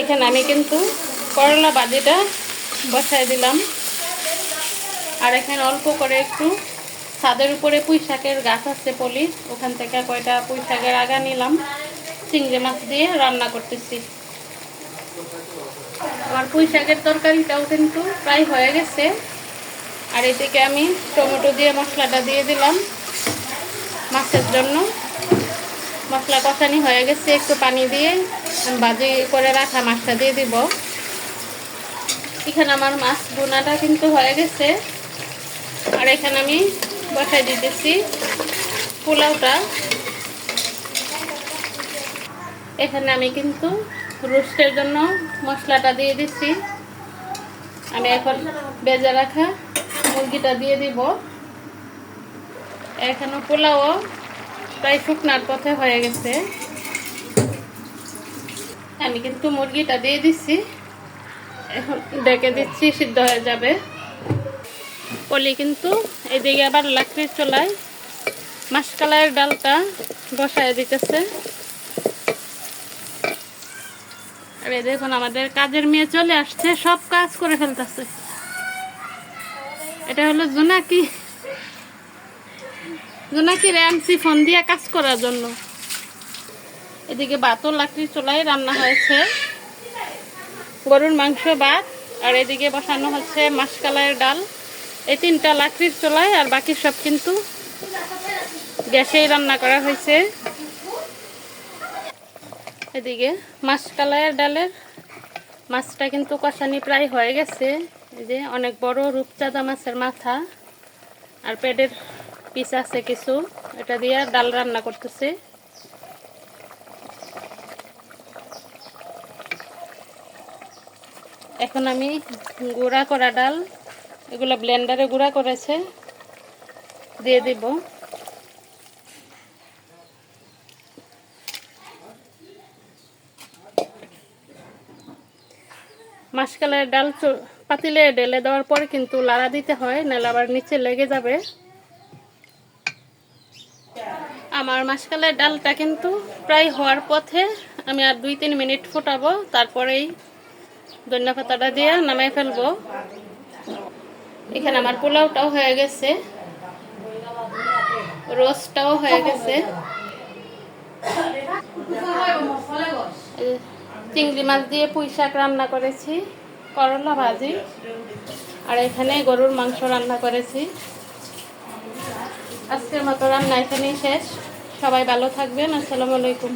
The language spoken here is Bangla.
এখানে আমি কিন্তু করলা বাজিটা বসায় দিলাম। আর এখানে অল্প করে একটু ছাদের উপরে পুঁই শাকের গাছ আছে পলি, ওখান থেকে কয়টা পুঁই শাকের আগা নিলাম। চিংড়ি মাছ দিয়ে রান্না করতেছি। আমার পুঁই শাকের তরকারিটাও কিন্তু প্রায় হয়ে গেছে। আর এদিকে আমি টমেটো দিয়ে মশলাটা দিয়ে দিলাম মাছের জন্য। মশলা কষানি হয়ে গেছে, একটু পানি দিয়ে ভাজি করে রাখা মাছটা দিয়ে দিব। এখানে আমার মাছ বোনাটা কিন্তু হয়ে গেছে। আর এখানে আমি বসাই দিতেছি পোলাওটা। এখানে আমি কিন্তু রোস্টের জন্য মশলাটা দিয়ে দিচ্ছি। আমি এখন বেজে রাখা মুরগিটা দিয়ে দিব। এখানে পোলাও প্রায় শুকনার পথে হয়ে গেছে। আমি কিন্তু মুরগিটা দিয়ে দিচ্ছি এখন ডেকে দিচ্ছি, সিদ্ধ হয়ে যাবে। পলি কিন্তু এদিকে আবার লাকড়ির চলায় মাসকালাইয়ের ডালটা বসায় দিতেছে। আর দেখুন, আমাদের কাজের মেয়ে চলে আসছে, সব কাজ করে ফেলতেছে। এটা হলো জোনাকি। জোনাকি আনছি ফোন দিয়ে কাজ করার জন্য। এদিকে ভাতও লাকড়ির চুলায় রান্না হয়েছে। গরুর মাংস, ভাত, আর এদিকে বসানো হচ্ছে মাসকালাইয়ের ডাল। এই তিনটা লাকড়ির চুলায়, আর বাকি সব কিন্তু গ্যাসেই রান্না করা হয়েছে। এদিকে মাসকালাইয়ের ডালের মাছটা কিন্তু কষানি প্রায় হয়ে গেছে। এই যে অনেক বড় রূপচাঁদা মাছের মাথা, আর পেটের পিস আছে কিছু। এটা দিয়ে ডাল রান্না করতেছি। এখন আমি গুঁড়া করা ডাল, এগুলো ব্লেন্ডারে গুঁড়া করেছে, দিয়ে দিব। মাসকালের ডাল পাতিলে ঢেলে দেওয়ার পরে কিন্তু লাড়া দিতে হয়, নাহলে আবার নিচে লেগে যাবে। আমার মাসকালের ডালটা কিন্তু প্রায় হওয়ার পথে আমি আর দুই তিন মিনিট ফোটাবো, তারপরেই ধনিয়া পাতাটা দিয়ে নামাই ফেলব। এখানে আমার পোলাওটাও হয়ে গেছে। রোস্টটাও হয়ে গেছে। চিংড়ি মাছ দিয়ে পুঁই শাক রান্না করেছি, করলা ভাজি, আর এখানে গরুর মাংস রান্না করেছি। আজকের মতো রান্না এখানেই শেষ সবাই ভালো থাকবেন আসসালামু আলাইকুম